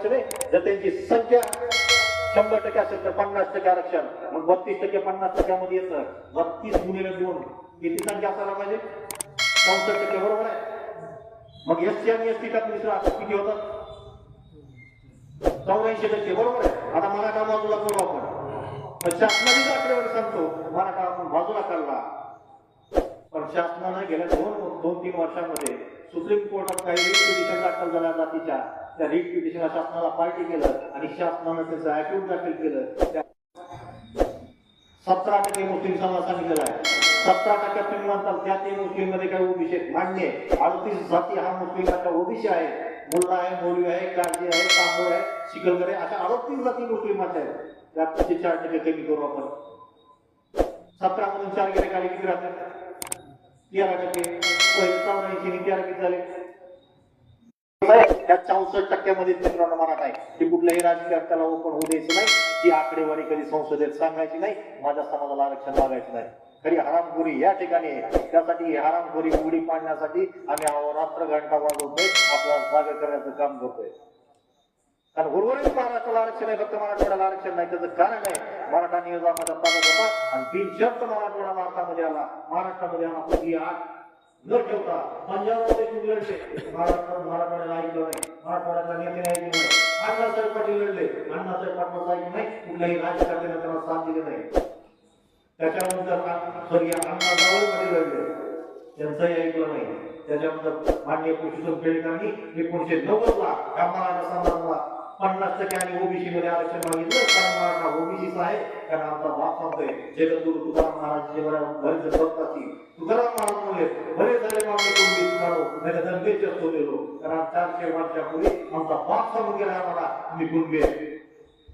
आरक्षण आहे जर त्यांची संख्या शंभर टक्के असेल तर पन्नास टक्के आरक्षण. मग बत्तीस टक्के पन्नास टक्क्यामध्ये येतं. बत्तीस गुणिले दोन. किती संख्या असायला पाहिजे? चौसष्ट टक्के बरोबर आहे? मग एस सी आणि एस टी दुसरा किती होतात चौऱ्याऐंशी टक्के बरोबर आहे? आता मराठा बाजूला करू आपण. शासनाने आकडेवारी सांगतो मराठा आपण बाजूला काढला पण शासनानं गेल्या दोन दोन तीन वर्षामध्ये सुप्रीम कोर्टात काही रिट दाखल झाल्या जातीच्या. त्या रिट पिटिशनला शासनाला पार्टी केलं आणि शासनानं त्याचं ऍक्यूट दाखल केलं. त्या सतरा टक्के मुस्लिम समाज सांगितलेला आहे. सतरा टक्क्यात तुम्ही म्हणतात त्या ते मुस्लिममध्ये काही ओबीसी मान्य अडतीस जाती हा मुस्लिमांचा ओबीसी आहे. मुल्ला आहे मौलवी आहे काजी आहे तांबूळ आहे शिकलगर आहे अशा अडतीस जाती मुस्लिमाच्या आहेत. त्यात चार टक्के कमी करू आपण. सतरा मधून चार गेले काढले किती राहतात? तेरा टक्के. पंचावन्न ऐंशी तेरा किती झाले? त्या चौसष्ट टक्क्यामध्ये मित्रांनो म्हणत आहे की कुठल्याही राजकारणाला ओपन होऊ द्यायचं नाही ती आकडेवारी कधी संसदेत सांगायची नाही माझ्या समाजाला आरक्षण मागायचं नाही. खरी हरामखोरी या ठिकाणी त्यासाठी ही हरामखोरी उघडी पाडण्यासाठी आम्ही अहोरात्र घंटा वाजवतोय आपला जागा करण्याचं काम करतोय. कारण उर्वरित महाराष्ट्राला आरक्षण आहे फक्त मराठवाड्याला आरक्षण नाही त्याचं कारण आहे मराठा नियोजनामध्ये चालत होता आणि तीन शब्द मराठवाडा भारतामध्ये आला. महाराष्ट्रामध्ये आला कुठली आठ न ठेवता पंजाबमध्ये तुम्ही लढले. महाराष्ट्र मराठवाड्याला ऐकलं नाही मराठवाड्याचा नेते ऐकलं नाही अण्णासाहेब पाटील लढले. अण्णासाहेब पाटलाचं ऐकलं नाही कुठल्याही राजकारण्याला त्याला साथ दिली नाही. त्याच्यानंतर स्वर्गीय अण्णा जावळमध्ये लढले त्यांचंही ऐकलं नाही. त्याच्यानंतर माननीय पुरुषोत्तम केळकरांनी एकोणीशे नव्वदला या मराठा समाजाला पन्नास टक्के आणि ओबीसी मध्ये आरक्षण मागितलं. कारण मराठा ओबीसीच आहे. कारण आमचा बाप सांगतोय जगद्गुरु तुकाराम महाराज जे बऱ्या बरेच तुकाराम महाराज बरेच झाले मागणी कोणती तुकारो नाही तर दंगेचे असतो गेलो कारण चारशे वर्षापूर्वी आमचा बाप सांगून गेला आम्हाला. तुम्ही गुणगे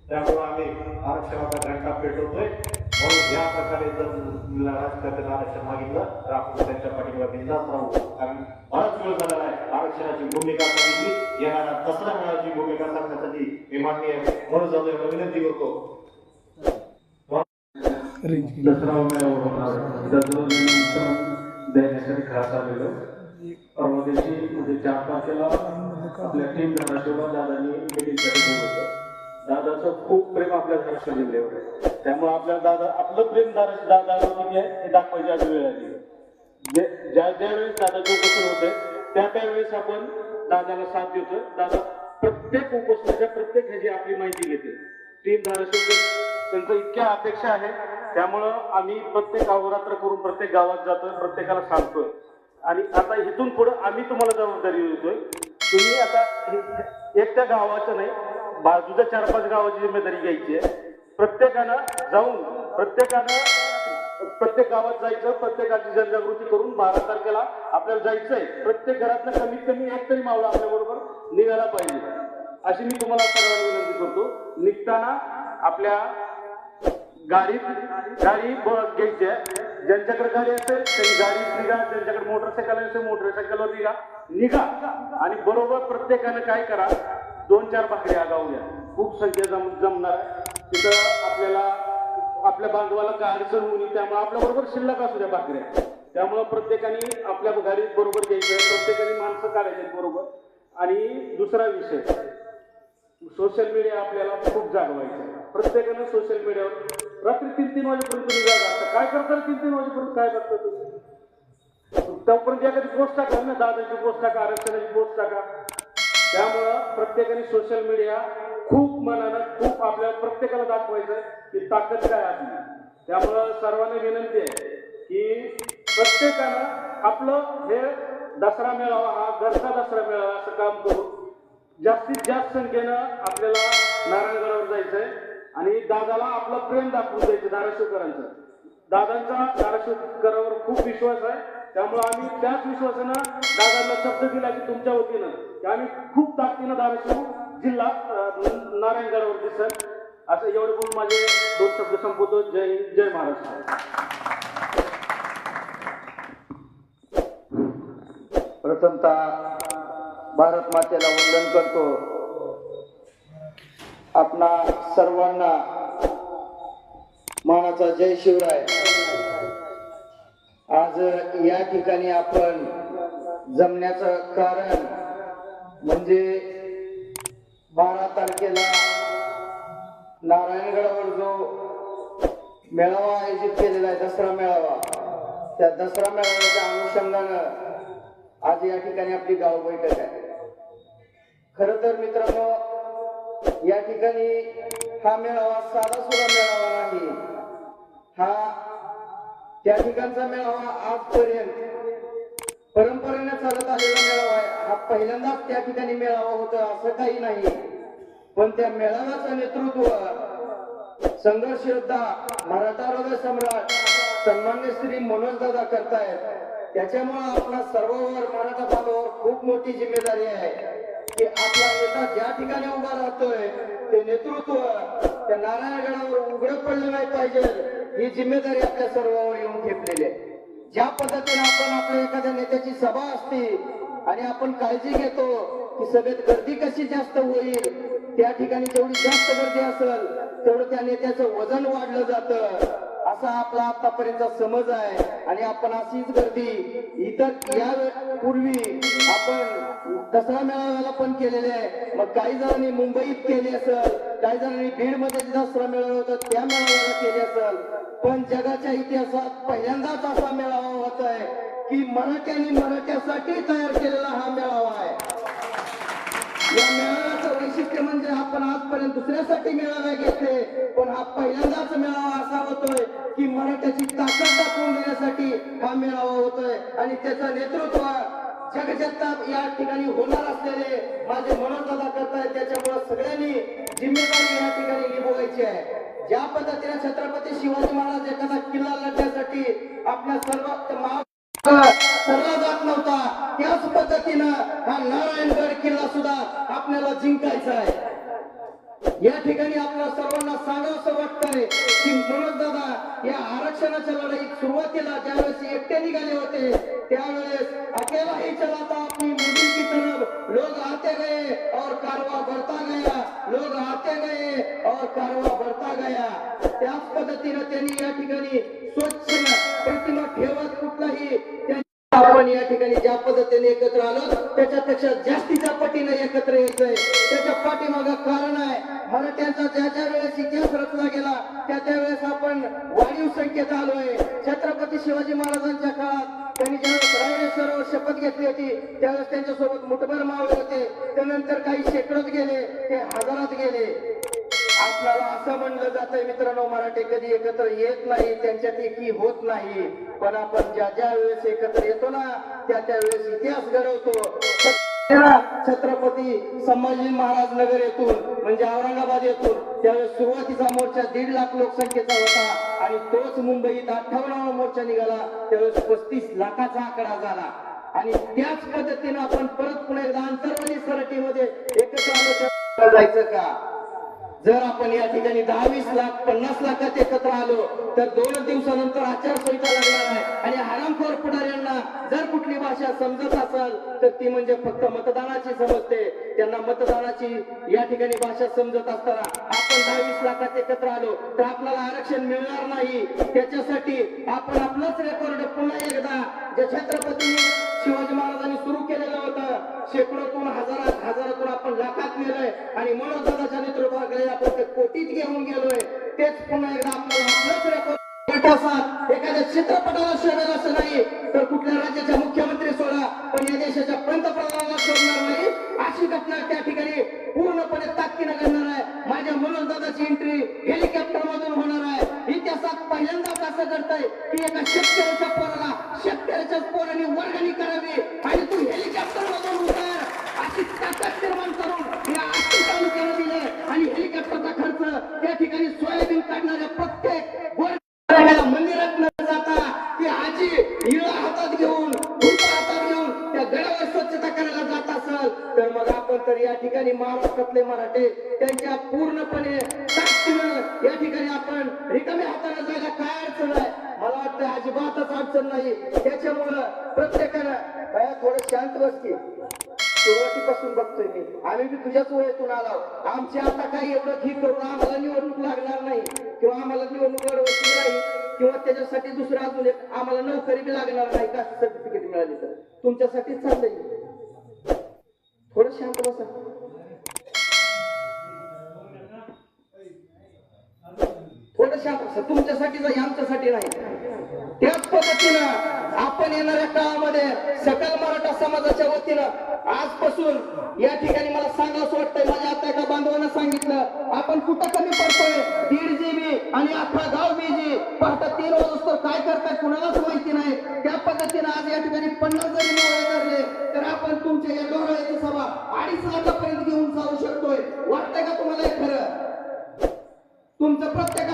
त्यामुळे आम्ही आरक्षणाचा घंटा पेटवतोय. म्हणून या प्रकारे जर राजकारणाने आरक्षण मागितलं तर आपण त्यांच्या पाठीवर बिंदास राहू. कारण बराच वेळ झाला. आहे आरक्षणाची भूमिका सांगितली येणाऱ्या दसरा मेळाची भूमिका सांगण्यासाठी मी माननीय म्हणून जाधव यांना विनंती करतो दसरा मेळावा होणार दसऱ्यानंतर देण्यासाठी खास आलेलो परवा दिवशी म्हणजे चार तारखेला आपल्या टीम धाराशिवला दादांनी मिटिंगसाठी बोलवलं दादाचं खूप प्रेम आपल्या धाराशिव जिल्ह्यावर आहे त्यामुळे आपल्या दादा आपलं प्रेम धाराशिव दादावर किती आहे हे दाखवायची आज वेळ आली आहे. जे- ज्या ज्या वेळेस दादाचे उपोषण होते त्या त्यावेळेस आपण दादाला साथ देतो दादा प्रत्येक उपस्थितीच्या प्रत्येक ह्याची आपली माहिती घेते टीम धाराशिव त्यांचं इतक्या अपेक्षा आहे. त्यामुळं आम्ही प्रत्येक अहोरात्र करून प्रत्येक गावात जातोय प्रत्येकाला सांगतोय. आणि आता इथून पुढे आम्ही तुम्हाला जबाबदारी देतोय. तुम्ही आता हे- एकट्या गावाचं नाही बाजूच्या चार पाच गावाची जिम्मेदारी घ्यायची आहे. प्रत्येकानं जाऊन प्रत्येकानं प्रत्येक गावात जायचं प्रत्येकाची जनजागृती करून बारा तारखेला आपल्याला जायचंय. प्रत्येक घरातनं कमीत कमी एक तरी मावळा आपल्या बरोबर निघायला पाहिजे. अशी मी तुम्हाला सर्वांना विनंती करतो. निघताना आपल्या गाडीत गाडी बस घ्यायची आहे. ज्यांच्याकडे गाडी असेल त्यांनी गाडीत निघा. ज्यांच्याकडे मोटरसायकल असेल मोटरसायकलवर निघा. निघा. आणि बरोबर प्रत्येकानं काय करा? दोन चार भाकऱ्या आगाऊ घ्या खूप संख्या जम जमणार तिथं आपल्याला आपल्या बांधवाला काय अडचण होऊ त्यामुळे आपल्या बरोबर शिल्लक असू द्या भाकऱ्या त्यामुळं प्रत्येकाने आपल्या घरी बरोबर घ्यायचं प्रत्येकाने माणसं काढायचे बरोबर. आणि दुसरा विषय सोशल मीडिया आपल्याला खूप जागवायचं प्रत्येकानं सोशल मीडियावर रात्री तीन तीन वाजेपर्यंत तुम्ही जागा असता. काय करता तीन तीन वाजेपर्यंत काय करता तुम्ही? त्यापर्यंत एखादी पोस्ट टाका ना दादाची पोस्ट टाका आरक्षणाची पोस्ट टाका. त्यामुळं प्रत्येकाने सोशल मीडिया खूप मनानं खूप आपल्या प्रत्येकाला दाखवायचं की ताकद काय आपली त्यामुळं सर्वांना विनंती आहे की प्रत्येकानं आपलं हे दसरा मेळावा हा घरचा दसरा मेळावा असं काम करून जास्तीत जास्त संख्येनं आपल्याला नारायणगडावर जायचंय आणि दादाला आपलं प्रेम दाखवून द्यायचं धाराशिवकरांचं. दादांचा धाराशिवकरावर खूप विश्वास आहे. त्यामुळे आम्ही त्याच विश्वासानं दादांना शब्द दिला की तुमच्या वतीनं. की आम्ही खूप ताकदीनं धाराशिव जिल्हा नारायणगडावरती सर. असं एवढे बोलून माझे दोन शब्द संपवतो. जय हिंद जय महाराष्ट्र. प्रथमतः भारत मातेला वंदन करतो. आपणा सर्वांना मानाचा जय शिवराय. आज या ठिकाणी आपण जमण्याचं कारण म्हणजे बारा तारखेला नारायणगडावर जो मेळावा आयोजित केलेला आहे दसरा मेळावा. त्या दसरा मेळाव्याच्या अनुषंगानं आज या ठिकाणी आपली गाव बैठक आहे. खर तर मित्रांनो या ठिकाणी हा मेळावा साधा सुद्धा मेळावा नाही. त्या ठिकाणचा मेळावा आजपर्यंत परंपरेने चालत आलेला मेळावा आहे. हा पहिल्यांदाच त्या ठिकाणी मेळावा होता असं काही नाही. पण त्या मेळाव्याचं नेतृत्व संघर्ष योद्धा मराठा हृदय सम्राट सन्मान्य श्री मनोज दादा करतायत. त्याच्यामुळे आपला सर्वांवर मराठा बांधवावर खूप मोठी जिम्मेदारी आहे. की आपला नेता ज्या ठिकाणी उभा राहतोय ते नेतृत्व त्या नारायणगडावर उघडं पडलं नाही पाहिजे. ही जिम्मेदारी आपल्या सर्वांवर येऊन ठेपलेली आहे. ज्या पद्धतीने आपण आपल्या एखाद्या नेत्याची सभा असते आणि आपण काळजी घेतो की सभेत गर्दी कशी जास्त होईल त्या ठिकाणी जेवढी जास्त गर्दी असेल तेवढं त्या नेत्याचं वजन वाढलं जातं. असा आपला आतापर्यंतचा समज आहे. आणि आपण अशीच गर्दी इतर या पूर्वी आपण दसरा मेळाव्याला पण केलेले आहे. मग काही जणांनी मुंबईत केली असेल काही जणांनी बीडमध्ये दसरा मेळावा होता त्या मेळाव्याला केली असेल. पण जगाच्या इतिहासात पहिल्यांदाच असा मेळावा होत आहे की मराठ्यांनी मराठ्यासाठी तयार केलेला हा मेळावा आहे. या मेळाव्याचं वैशिष्ट्य म्हणजे आपण आजपर्यंत दुसऱ्यासाठी मेळावे घेतले पण हा पहिल्यांदाच मेळावा असा होतोय की मराठ्याची ताकद दाखवून देण्यासाठी हा मेळावा होतोय. आणि त्याचं नेतृत्व जगजगताप या ठिकाणी होणार असलेले माझे मनोदादा करतायत. त्याच्यामुळे सगळ्यांनी जिम्मेदारी या ठिकाणी निभवायची आहे. ज्या पद्धतीने छत्रपती शिवाजी महाराज एखादा किल्ला लढण्यासाठी आपल्या सर्व सरला जात नव्हता त्याच पद्धतीनं हा नारायणगड किल्ला सुद्धा आपल्याला जिंकायचा आहे. या ठिकाणी आपल्या सर्वांना सांगावंसं वाटतंय की मनोज दादा या आरक्षणाच्या लढाईत सुरुवातीला ज्यावेळेस एकटे निघाले होते त्यावेळेस अकेला ही चलाता अपनी मंजिल की तरफ. लोग आते गए और कारवा बढ़ता गया. लोग आते गए और कारवा बढ़ता गया. त्याच पद्धतीनं त्यांनी या ठिकाणी स्वच्छ प्रतिमा ठेवत कुठलाही आपण या ठिकाणी ज्या पद्धतीने एकत्र आलो त्याच्यापेक्षा जास्तीच्या पटीनं एकत्र यायचंय. त्याच्या पाठीमाग कारण आहे मराठ्यांचा ज्या ज्या वेळेस इतिहास रचला गेला त्या त्या वेळेस आपण वाढीव संख्येत आलोय. छत्रपती शिवाजी महाराजांच्या काळात त्यांनी ज्यावेळेस रायरेश्वरावर शपथ घेतली होती त्यावेळेस त्यांच्यासोबत मुठभर मावले होते. त्यानंतर काही शेकडोत गेले ते हजारात गेले. आपल्याला असं म्हणलं जातंय मित्रांनो मराठी कधी एकत्र येत नाही त्यांच्यात एकी होत नाही. पण आपण ज्या ज्या वेळेस एकत्र येतो ना त्या त्या वेळेस इतिहास घडवतो. छत्रपती संभाजी महाराज नगर येथून म्हणजे औरंगाबाद येथून त्यावेळेस सुरुवातीचा मोर्चा दीड लाख लोकसंख्येचा होता आणि तोच मुंबईत अठ्ठावन्नावा मोर्चा निघाला. त्यावेळेस पस्तीस लाखाचा आकडा झाला. आणि त्याच पद्धतीनं आपण परत पुन्हा एकदा आंतरवाली सरटीमध्ये एकत्र जायचं का? जर आपण या ठिकाणी दहावीस लाख पन्नास लाखात एकत्र आलो तर दोन दिवसानंतर आचारसंहिता लागणार आहे. आणि हरामखोर पुढाऱ्यांना जर कुठली भाषा समजत असेल तर ती म्हणजे फक्त मतदानाची समजते त्यांना मतदानाची या ठिकाणी भाषा समजत असताना आपण दहा वीस लाखात एकत्र आलो तर आपल्याला आरक्षण मिळणार नाही. त्याच्यासाठी आपण आपलाच रेकॉर्ड पुन्हा एकदा जे छत्रपती शिवाजी महाराजांनी सुरू केलेलं होतं शेकडोतून हजारात हजारातून आपण लाखात नेलोय आणि मनोजदादाच्या नेतृत्वाकडे आपण ते कोटीत घेऊन गेलोय. तेच पुन्हा एकदा आपल्याला आपलंच रेकॉर्ड इतिहासात एखाद्या चित्रपटाला शोधेल असं नाही तर कुठल्या राज्याच्या मुख्यमंत्री सोडा पण या देशाच्या पंतप्रधानाला शोधणार नाही अशी घटना त्या ठिकाणी पूर्णपणे ताकदीनं घडणार आहे. माझ्या मनोज दादाची एंट्री हेलिकॉप्टर मधून होणार आहे. इतिहासात पहिल्यांदाच असं घडतंय की एका शेतकऱ्याच्या पोराला शेतकऱ्याच्या पोराने वर्गणी करावी आणि तू हेलिकॉप्टर मधून उतर अशी ताकद निर्माण करून या आष्टी गोर मंदिरात न जाता ती आजी हिळ हातात घेऊन हातात घेऊन त्या गडावर स्वच्छता करायला जात असल. तर मग आपण तर या ठिकाणी महाराष्ट्रातले मराठे त्यांच्या पूर्णपणे या ठिकाणी आपण रिकाम्या हाताने जायला काय अडचण आहे? मला वाटतं अजिबातच अडचण नाही. त्याच्यामुळं प्रत्येकानं थोडं शांत बसते सुरुवातीपासून बघतोय मी. आम्ही बी तुझ्याच वयातून आलो आमची आता काही एवढं ठीक करून आम्हाला निवडणूक लागणार नाही. किंवा आम्हाला निवडणूक लढवायची नाही. किंवा त्याच्यासाठी दुसरं अजून एक आम्हाला नोकरी बी लागणार नाही का सर्टिफिकेट मिळाली तर? तुमच्यासाठीच चाललंय. थोडं शांत बसा. थोडं शांत बसा. तुमच्यासाठी आमच्यासाठी नाही. त्याच पद्धतीनं आपण येणाऱ्या काळामध्ये सकल मराठा समाजाच्या वतीनं आजपासून या ठिकाणी मला सांगावं वाटतंय माझ्या आता एका बांधवांना सांगितलं आपण कुठं कमी पडतोय? दीड जीबी आणि अठरा गाव बीजी पहाटे तीन वाजता काय करताय कुणालाच माहिती नाही. त्या पद्धतीनं आज या ठिकाणी पन्नास जरी नाव धरले तर आपण तुमच्या या डोळ्याची सभा अडीच लाखापर्यंत घेऊन जाऊ शकतोय. वाटतंय का तुम्हाला हे खरं? तुमचं प्रत्येक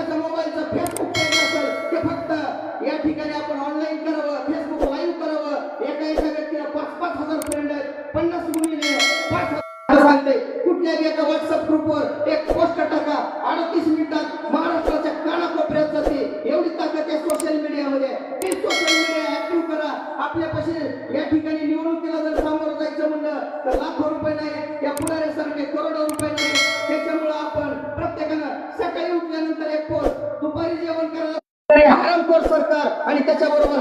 कुठल्या बी एका व्हॉट्सअप ग्रुपवर एक पोस्ट टाका. अडतीस मिनिटात महाराष्ट्राच्या कानाकोपऱ्यात जाते. एवढी ताकद आहे सोशल मीडियामध्ये ते सोशल मीडिया ऍक्टिव्ह करा. आपल्यापाशी या ठिकाणी निवडणुकीला जर सामोरं जायचं म्हणलं तर लाखो रुपये नाही या पुढाऱ्यासारखे करोडो रुपये नाही. त्याच्यामुळं आपण प्रत्येकानं सकाळी उठल्यानंतर एक पोस्ट दुपारी जेवण करायला तरी हरामखोर सरकार. आणि त्याच्याबरोबर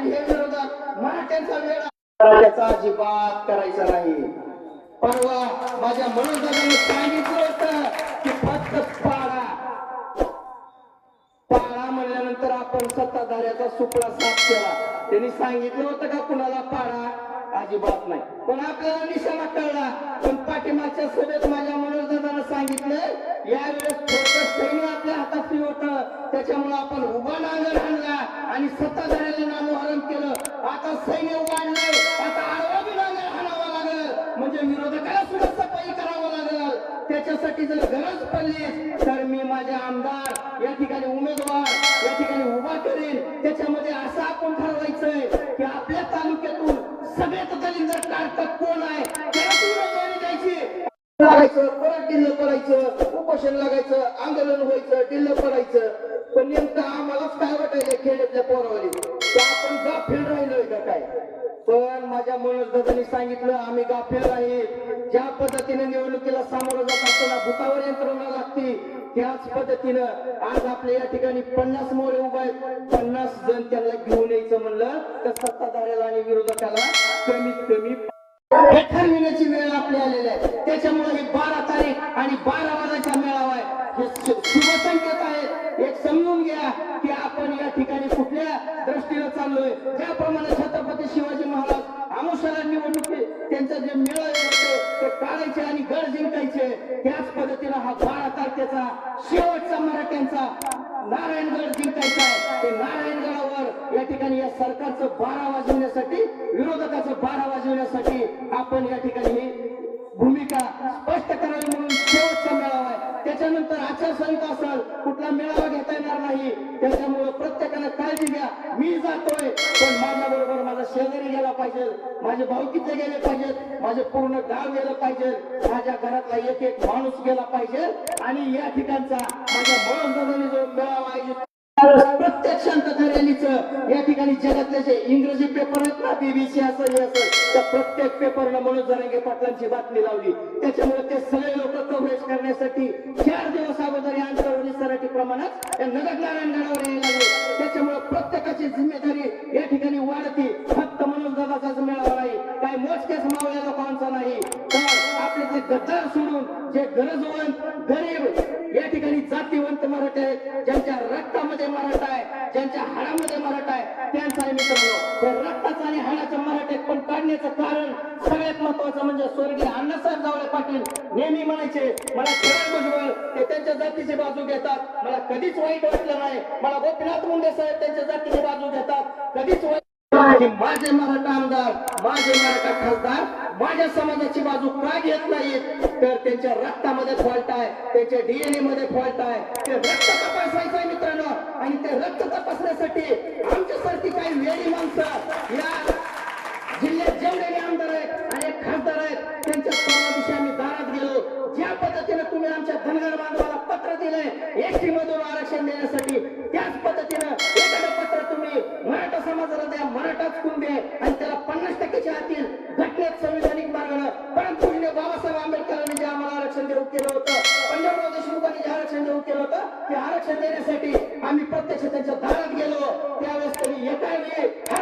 आणि हे विरोधक मराठ्यांचा वेळा त्याचा अजिबात करायचा नाही. परवा माझ्या मनोदाने सांगितलं होत की फक्त पाळा पाळा म्हणल्यानंतर आपण सत्ताधाऱ्याचा सुपडा साफ केला. त्यांनी सांगितलं होतं का कुणाला पाळा अजिबात नाही. पण आपल्याला निशाणा कळला. पण पाठीमागच्या सभेत माझ्या मनोजदादानं सांगितलं यावेळेस सैन्य आपल्या हातात होत. त्याच्यामुळे आपण उभा नांगर आणला आणि सत्ताधाऱ्याला नामोहरण केलं. आता सैन्य वाढलंय. आता आडवा बी नांगर हाणावा लागल. म्हणजे विरोधकाला सुद्धा सफाई करावं लागल. त्याच्यासाठी जर गरज पडली तर मी माझे आमदार या ठिकाणी उमेदवार या ठिकाणी उभा करेन. त्याच्यामध्ये असं आपण ठरवायचंय की आपल्या तालुक्यातून सगळ्यात दलित काढतात कोण आहे? द्यायची. लागायचं परत डिल्ल पडायचं उपोषण लागायचं आंदोलन व्हायचं डिल्ल पडायचं. पण नेमकं आम्हालाच काय वाटायचं खेड्यातल्या पोरावाली? आपण गाफील राहिलोय का काय? पण माझ्या मनोजदादांनी सांगितलं आम्ही गाफील नाही. ज्या पद्धतीने निवडणुकीला सामोरं जात असताना भूतावर यंत्रणा लागते त्याच पद्धतीनं आज आपल्या या ठिकाणी पन्नास मोरे उभे आहेत. पन्नास जण त्यांना घेऊन यायचं म्हणलं तर सत्ताधाऱ्याला आणि विरोधकाला कमीत कमी हे ठरविण्याची वेळ आपली आलेली आहे. त्याच्यामुळे हे बारा तारीख आणि बारा वाजायचा मेळावा आहे. हे शुभसंकेत आहे. एक समजून घ्या की आपण या ठिकाणी कुठल्या दृष्टीनं चाललोय. ज्याप्रमाणे छत्रपती शिवाजी महाराज आमुषाला निवडणुकी त्यांचा जे मेळावे होते ते काढायचे आणि गड जिंकायचे त्याच पद्धतीनं हा बाळा तारखेचा शेवटचा मराठ्यांचा नारायणगड जिंकायचा आहे. ते नारायणगडावर या ठिकाणी या सरकारचं बारा वाजवण्यासाठी विरोधकाचं बारा वाजवण्यासाठी आपण या ठिकाणी ही भूमिका स्पष्ट करावी म्हणून शेवटचा मेळावा त्याच्यानंतर आचारसंहिता असेल कुठला मेळावा घेता येणार नाही त्याच्यामुळे प्रत्येकानं काळजी घ्या. मी जातोय पण माझ्या बरोबर माझा शेजारी गेला पाहिजे माझे भाऊकीचे गेले पाहिजेत माझे पूर्ण गाव गेलं पाहिजे माझ्या घरातला एक एक माणूस गेला पाहिजे आणि या ठिकाणचा माझ्या मनोरंजनाने जो मेळावा आयोजित प्रत्येक शांतता रॅलीचं या ठिकाणी जगातले जे इंग्रजी पेपर आहेत ना बीबीसी असं हे असं त्या प्रत्येक पेपरनं मनोज जरांगे पाटलांची बातमी लावली. त्याच्यामुळे ते सगळे लोक कव्हरेज करण्यासाठी चार दिवस अगोदर या अंतरवली सराठी प्रमाणात या नगर नारायणगडावर यायला लागले. त्याच्यामुळे प्रत्येकाची जिम्मेदारी या ठिकाणी वाढती. फक्त मनोज दादाचाच मेळावा नाही काही मोजक्याच लोकांचा नाही. तर आपले जे गद्दार सोडून जे गरजवंत गरीब या ठिकाणी जातीवंत मराठे आहेत ज्यांच्या रक्तामध्ये मराठा आहे ज्यांच्या हाडामध्ये मराठा आहे त्यांचा आहे मित्रांनो त्या रक्ताचा आणि हाडाचा मराठे पण काढण्याचं कारण सगळ्यात महत्वाचं म्हणजे स्वर्गीय अण्णासाहेब जावळे पाटील नेहमी म्हणायचे मला छगन भुजबळ ते त्यांच्या जातीची बाजू घेतात. मला कधीच वाईट वाटलं नाही. मला गोपीनाथ मुंडे साहेब त्यांच्या जातीची बाजू घेतात. कधीच वाईट की माझे मराठा आमदार माझे मराठा खासदार माझ्या समाजाची बाजू का घेत नाहीत? तर त्यांच्या रक्तामध्ये फॉल्ट आहे त्यांच्या डीएनए मध्ये फॉल्ट आहे. ते रक्त तपासायचं आहे मित्रांनो. आणि ते रक्त तपासण्यासाठी आमच्यासारखी काही वेळी माणसं या जिल्ह्यात जेवढे आमदार आहेत आणि एक खासदार आहेत त्यांच्या परवादिवशी आम्ही दारात गेलो. ज्या पद्धतीने तुम्ही आमच्या धनगर बांधवा पत्र दिलंय एसटी मधून आरक्षण देण्यासाठी त्याच पद्धतीनं एखादं पत्र तुम्ही मराठा समाजाला द्या मराठाच कुंभे आणि त्याला पन्नास टक्केच्या आतील घटनेत संविधानिक मार्गानं परंतु बाबासाहेब आंबेडकरांनी जे आम्हाला आरक्षण देऊ केलं होतं पंजाबराव देशमुखांनी जे आरक्षण देऊ केलं होतं ते आरक्षण देण्यासाठी आम्ही प्रत्यक्ष त्यांच्या दारात गेलो. त्यावेळेस त्यांनी आपली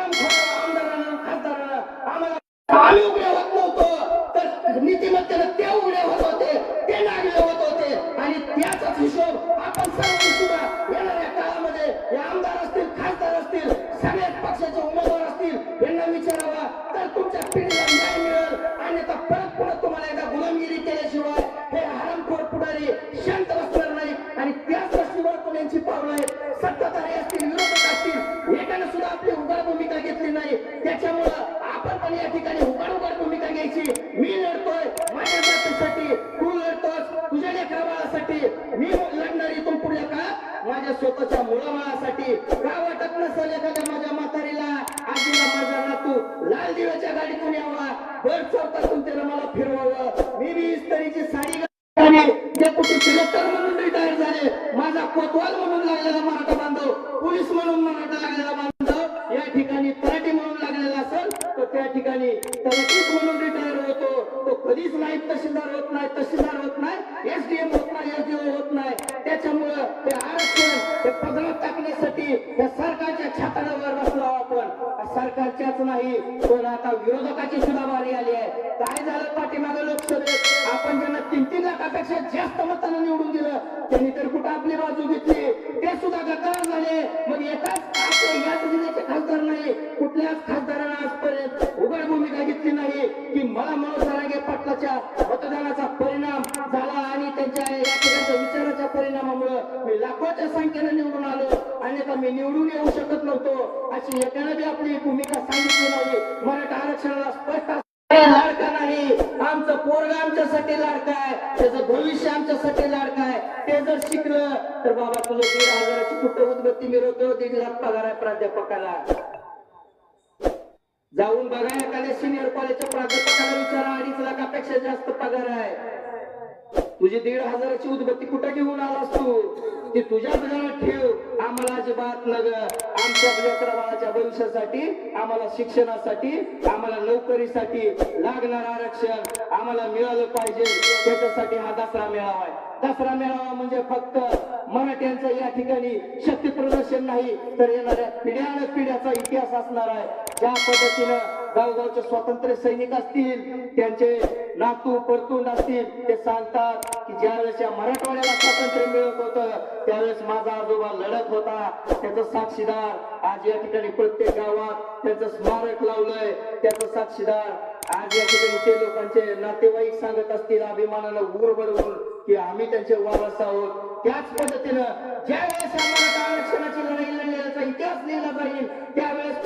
त्याच्यामुळं सरकारच्याच नाही पण आता विरोधकाची सुद्धा वारी आली आहे. काय झालं? पाठीमागे लोकसभेत आपण ज्यांना तीन तीन लाखापेक्षा जास्त मतांना निवडून दिलं त्यांनी तर कुठं आपली बाजू घेतली? ते सुद्धा गद्दार झाले. मग एकाच याच जिल्ह्याचे खासदार नाही. कुठल्याच खासदारानं आजपर्यंत उघड भूमिका घेतली नाही की मला मनोज पाटलाच्या मतदानाचा परिणाम झाला आणि त्यांच्या या विचाराच्या परिणामामुळे मी लाखोच्या संख्येने निवडून आलो. आणि आम्ही निवडून येऊ शकत नव्हतो. अशी एकानं आपली भूमिका सांगितली नाही. मराठा आरक्षणाला स्पष्ट लाडका नाही. आमचं पोरग आमच्यासाठी लाडका आहे. त्याचं भविष्य आमच्यासाठी लाडका आहे. ते जर शिकलं तर बाबा तुला दीड हजाराची कुठं उद्गती मिळवतो? दीड लाख पगार आहे प्राध्यापकाला. जाऊन बघा एखाद्या सिनियर कॉलेजच्या प्राध्यापकाला विचारा. अडीच लाखापेक्षा जास्त पगार आहे. तुझी दीड हजाराची उदबत्ती कुठं घेऊन आलास तू? ती तुझ्याच घरात ठेव. आम्हाला अजिबात नग. आमच्या लेकरा बाळाच्या भविष्यासाठी आम्हाला शिक्षणासाठी आम्हाला नोकरीसाठी लागणार आरक्षण आम्हाला मिळालं पाहिजे. त्याच्यासाठी हा दसरा मेळावा आहे. दसरा मेळावा म्हणजे फक्त मराठ्यांचं या ठिकाणी शक्ती प्रदर्शन नाही तर येणाऱ्या पिढ्यान पिढ्याचा इतिहास असणार आहे. ज्या पद्धतीनं गावगावचे स्वातंत्र्य सैनिक असतील त्यांचे नातू परतून असतील ते सांगतात की ज्यावेळेस या मराठवाड्याला स्वातंत्र्य मिळत होतं त्यावेळेस माझा आजोबा लढत होता. त्याचं साक्षीदार आज या ठिकाणी प्रत्येक गावात त्याचं स्मारक लावलंय. त्याचं साक्षीदार आज या ठिकाणी ते लोकांचे नातेवाईक सांगत असतील अभिमानाला ऊर बडवून की आम्ही त्यांचे वारस आहोत. त्याच पद्धतीनं ज्यावेळेस आम्हाला आरक्षणाची लढाई लढलेल्याचा इतिहास लिहिला जाईल त्यावेळेस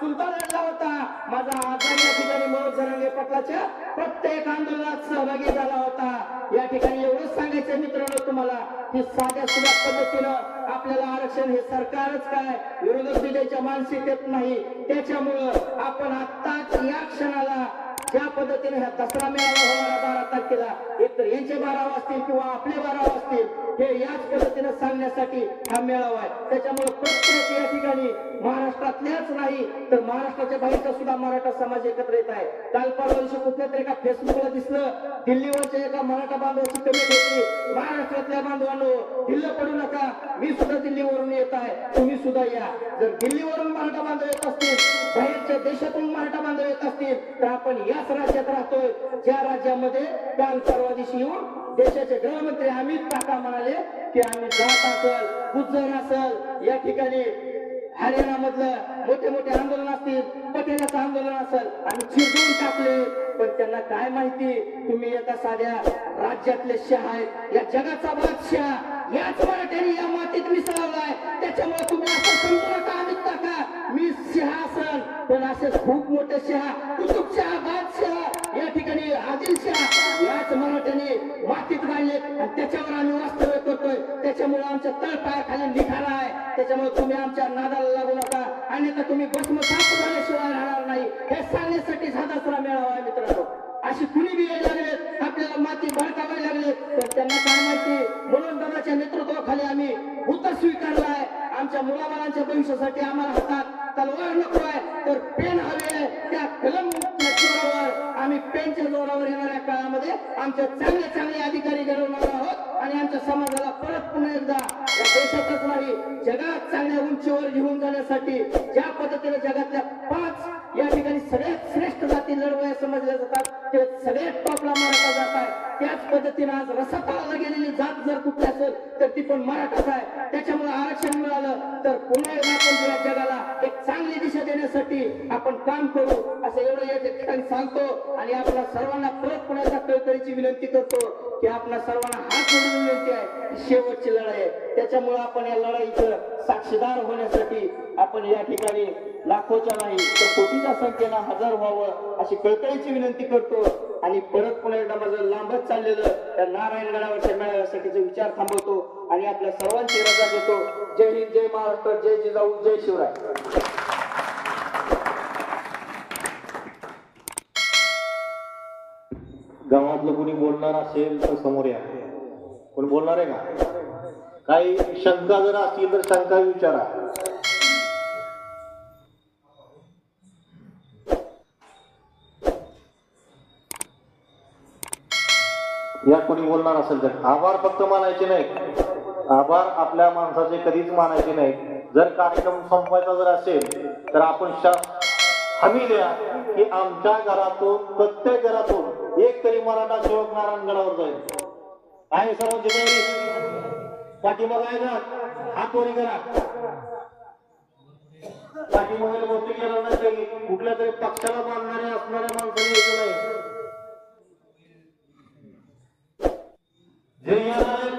चुलता लढला होता. माझा आजार या ठिकाणी मनोज जरांगे पटलाच्या प्रत्येक आंदोलनात सहभागी झाला होता. या ठिकाणी एवढंच सांगायचं मित्रांनो तुम्हाला की साध्या सुद्धा पद्धतीनं आपल्याला आरक्षण हे सरकारच काय विरोधक विजयच्या मानसिकतेत नाही. त्याच्यामुळं आपण आत्ताच या क्षणाला ज्या पद्धतीने ह्या दसरा मेळावा होणारा बारा तारखेला एकतर यांचे बारा असतील किंवा आपले बाराव असतील हे याच पद्धतीने सांगण्यासाठी हा मेळावा आहे. त्याच्यामुळे प्रत्येक या ठिकाणी महाराष्ट्रातल्याच नाही तर महाराष्ट्राच्या बाहेरचा सुद्धा मराठा समाज एकत्र येत आहे. काल परवा दिवशी कुठल्या तरी एका फेसबुकला दिसलं दिल्लीवरच्या एका मराठा बांधवाची कमी होती महाराष्ट्रातल्या बांधवांनो दिल्ल पडू नका मी सुद्धा दिल्लीवरून येत आहे तुम्ही सुद्धा या. जर दिल्लीवरून मराठा बांधव येत असतील बाहेरच्या देशातून मराठा बांधव येत असतील तर आपण या याच राज्यात राहतोय. ज्या राज्यामध्ये काल परवा दिवशी येऊन देशाचे गृहमंत्री अमित काका म्हणाले की आम्ही जात असल गुजर असल या ठिकाणी हरियाणा मधलं मोठे मोठे आंदोलन असतील पटेलाचं आंदोलन असेल आम्ही चिरडून टाकले. पण त्यांना काय माहिती तुम्ही एका साध्या राज्यातले शहा आहेत. या जगाचा बादशाह. याच मराठ्याने या मातीत मिसळवलाय. त्याच्यामुळे तुम्ही असं समजू नका अमित काका मी सिंहासन पण असे खूप मोठे शहा बादशाह या ठिकाणी आदिलशाह याच मराठ्याने मातीत गाडले. आणि त्याच्यावर आम्ही वास्तव्य करतोय त्याच्यामुळे आमच्या तळपायाखाली निघाला आहे. त्याच्यामुळे तुम्ही आमच्या नादाला लागू नका. आणि तर तुम्ही भस्मसात झाल्याशिवाय राहणार नाही. हे सांगण्यासाठी हा दसरा मेळावा आहे मित्रांनो. अशी कुणी बी यायला लागले आपल्याला माती भडकावायला लागली तर त्यांना काय माहिती? म्हणून दादाच्या नेतृत्वाखाली आम्ही भूत स्वीकारलाय आमच्या मुलाबाळांच्या भविष्यासाठी आम्हाला हातात तलवार नको आहे तर पेन हवे आहे. त्या कलम आम्ही पेनच्या जोरावर येणाऱ्या काळामध्ये आमच्या चांगले चांगले अधिकारी घडवणार आहोत आणि आमच्या समाजाला परत पुन्हा एकदा या देशातच नाही जगात चांगल्या उंचीवर घेऊन जाण्यासाठी ज्या पद्धतीने जगातल्या पाच या ठिकाणी सगळ्यात श्रेष्ठ जाती लढवया समजल्या जातात ते सगळ्यात टॉपला मराठा जात आहे. त्याच पद्धतीने आज रसातळाला गेलेली जात जर कुठली असेल तर ती पण मराठाच आहे. त्याच्यामुळे आरक्षण मिळालं तर पुन्हा एकदा आपण या जगाला एक चांगली दिशा देण्यासाठी आपण काम करू असं एवढं या ठिकाणी सांगतो. आणि आपल्या सर्वांना परत पुण्याचा कळकळीची विनंती करतो की आपल्या सर्वांना हात जोडून विनंती आहे शेवटची लढाई आहे. त्याच्यामुळे आपण या लढाईचं साक्षीदार होण्यासाठी आपण या ठिकाणी लाखोच्या नाही तर कोटीच्या संख्येनं हजार व्हावं अशी कळकळीची विनंती करतो. आणि परत पुन्हा एकदा माझं लांबच चाललेलं त्या नारायणगडावरच्या मेळाव्यासाठीचा विचार थांबवतो आणि आपल्या सर्वांची रजा देतो. जय हिंद जय महाराष्ट्र जय जिजाऊ जय शिवराय. गावातलं कोणी बोलणार असेल तर समोर या. कोण बोलणार आहे का? काही शंका जर असतील तर शंका विचारा. या कोणी बोलणार असेल तर. आभार फक्त मानायचे नाही आभार आपल्या माणसाचे कधीच मानायचे नाही जर कार्यक्रम संपवायचा जर असेल तर आपण हमी द्या की आमच्या घरातून प्रत्येक घरातून एक तरी मराठा सेवक नारायणगडावर जाईल. आहे सर्वांची तयारी? पाठिंबा आहे ना? हात वरी करा पाठीमागे बहुतेक केलं नाही कुठल्या तरी पक्षाला बांधणारे असणाऱ्या माणसांनी यायचं नाही. जे येणार आहे,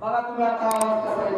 बघा तुम्ही आता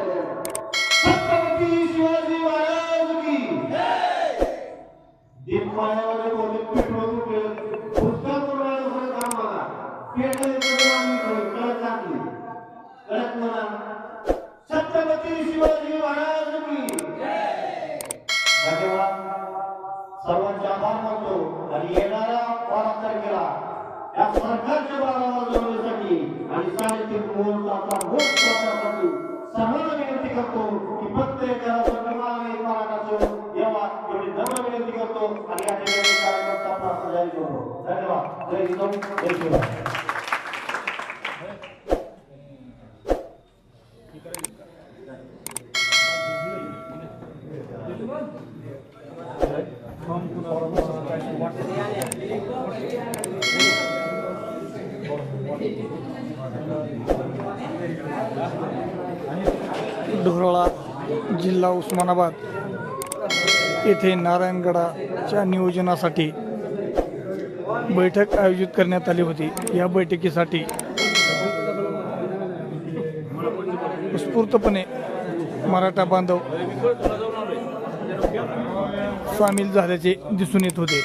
जिल्हा उस्मानाबाद येथे नारायणगडाच्या नियोजनासाठी बैठक आयोजित करण्यात आली होती. या बैठकीसाठी उत्स्फूर्तपणे मराठा बांधव सामील झाल्याचे दिसून येत होते.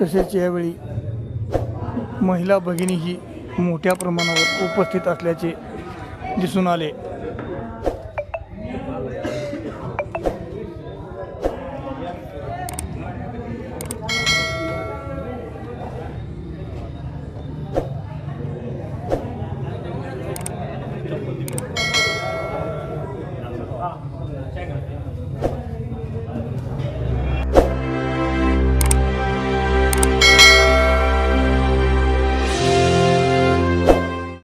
तसेच यावेळी महिला भगिनीही मोठ्या प्रमाणावर उपस्थित असल्याचे दिसून आले.